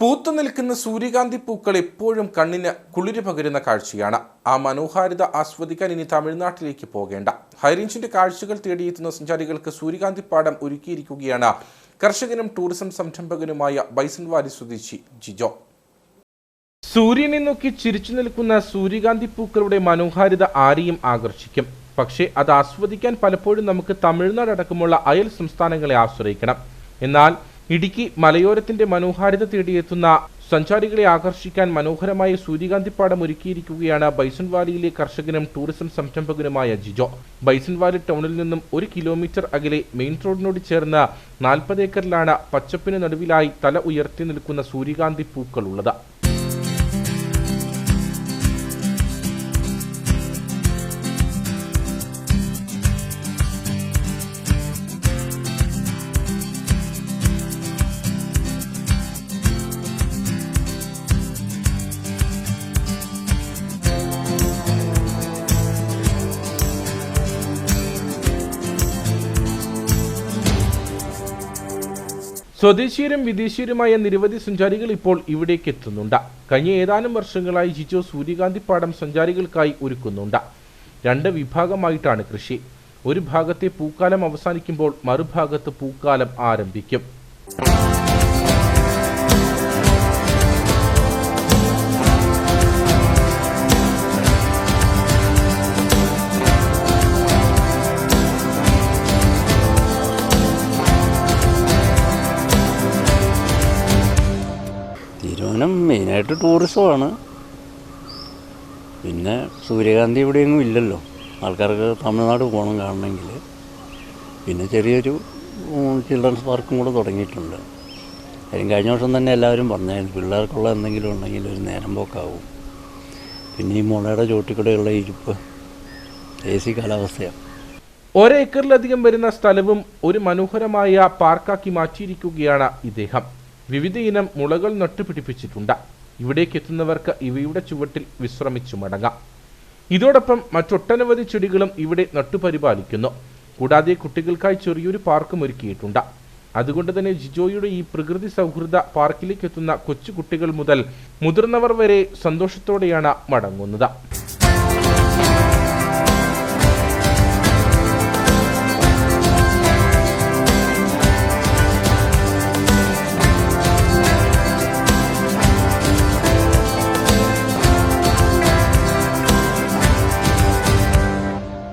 പൂത്തു നിൽക്കുന്ന സൂര്യകാന്തി പൂക്കൾ എപ്പോഴും കണ്ണിന് കുളിര് പകരുന്ന കാഴ്ചയാണ്. ആ മനോഹാരിത ആസ്വദിക്കാൻ ഇനി തമിഴ്നാട്ടിലേക്ക് പോകേണ്ട. ഹൈറേഞ്ചിന്റെ കാഴ്ചകൾ തേടിയെത്തുന്ന സഞ്ചാരികൾക്ക് സൂര്യകാന്തി പാടം ഒരുക്കിയിരിക്കുകയാണ് കർഷകനും ടൂറിസം സംരംഭകനുമായ ബൈസൺവാലി സ്വദേശി ജിജോ. സൂര്യനെ നോക്കി ചിരിച്ചു നിൽക്കുന്ന സൂര്യകാന്തി പൂക്കളുടെ മനോഹാരിത ആരെയും ആകർഷിക്കും. പക്ഷേ അത് ആസ്വദിക്കാൻ പലപ്പോഴും നമുക്ക് തമിഴ്നാട് അടക്കമുള്ള അയൽ സംസ്ഥാനങ്ങളെ ആശ്രയിക്കണം. എന്നാൽ ഇടുക്കി മലയോരത്തിന്റെ മനോഹാരിത തേടിയെത്തുന്ന സഞ്ചാരികളെ ആകർഷിക്കാൻ മനോഹരമായ സൂര്യകാന്തിപ്പാടം ഒരുക്കിയിരിക്കുകയാണ് ബൈസൺവാലിയിലെ കർഷകനും ടൂറിസം സംരംഭകനുമായ ജിജോ. ബൈസൺവാലി ടൗണിൽ നിന്നും ഒരു കിലോമീറ്റർ അകലെ മെയിൻ റോഡിനോട് ചേർന്ന് നാൽപ്പത് ഏക്കറിലാണ് പച്ചപ്പിന് നടുവിലായി തല ഉയർത്തി നിൽക്കുന്ന സൂര്യകാന്തി പൂക്കളുള്ളത്. സ്വദേശീയരും വിദേശീയരുമായ നിരവധി സഞ്ചാരികൾ ഇപ്പോൾ ഇവിടേക്ക് എത്തുന്നുണ്ട്. കഴിഞ്ഞ ഏതാനും വർഷങ്ങളായി ജിജോ സൂര്യകാന്തി പാടം സഞ്ചാരികൾക്കായി ഒരുക്കുന്നുണ്ട്. രണ്ട് വിഭാഗമായിട്ടാണ് കൃഷി. ഒരു ഭാഗത്തെ പൂക്കാലം അവസാനിക്കുമ്പോൾ മറുഭാഗത്ത് പൂക്കാലം ആരംഭിക്കും. തീരുമാനം മെയിനായിട്ട് ടൂറിസമാണ് പിന്നെ സൂര്യകാന്തി ഇവിടെയൊന്നും ഇല്ലല്ലോ. ആൾക്കാർക്ക് തമിഴ്നാട് പോകണം കാണണമെങ്കിൽ. പിന്നെ ചെറിയൊരു ചിൽഡ്രൻസ് പാർക്കും കൂടെ തുടങ്ങിയിട്ടുണ്ട്. കാര്യം കഴിഞ്ഞ വർഷം തന്നെ എല്ലാവരും പറഞ്ഞായിരുന്നു പിള്ളേർക്കുള്ള എന്തെങ്കിലും ഉണ്ടെങ്കിൽ ഒരു നേരം പോക്കാവും. പിന്നെ ഈ മുളയുടെ ചോട്ടിക്കൂടെയുള്ള ഇരിപ്പ് എ സി കാലാവസ്ഥയാണ്. ഒരേക്കറിലധികം വരുന്ന സ്ഥലവും ഒരു മനോഹരമായ പാർക്കാക്കി മാറ്റിയിരിക്കുകയാണ് ഇദ്ദേഹം. വിവിധ ഇനം മുളകൾ നട്ടുപിടിപ്പിച്ചിട്ടുണ്ട്. ഇവിടേക്ക് എത്തുന്നവർക്ക് ഇവയുടെ ചുവട്ടിൽ വിശ്രമിച്ചു മടങ്ങാം. ഇതോടൊപ്പം മറ്റൊട്ടനവധി ചെടികളും ഇവിടെ നട്ടുപരിപാലിക്കുന്നു. കൂടാതെ കുട്ടികൾക്കായി ചെറിയൊരു പാർക്കും ഒരുക്കിയിട്ടുണ്ട്. അതുകൊണ്ട് തന്നെ ജിജോയുടെ ഈ പ്രകൃതി സൗഹൃദ പാർക്കിലേക്ക് എത്തുന്ന കൊച്ചു കുട്ടികൾ മുതൽ മുതിർന്നവർ വരെ സന്തോഷത്തോടെയാണ് മടങ്ങുന്നത്.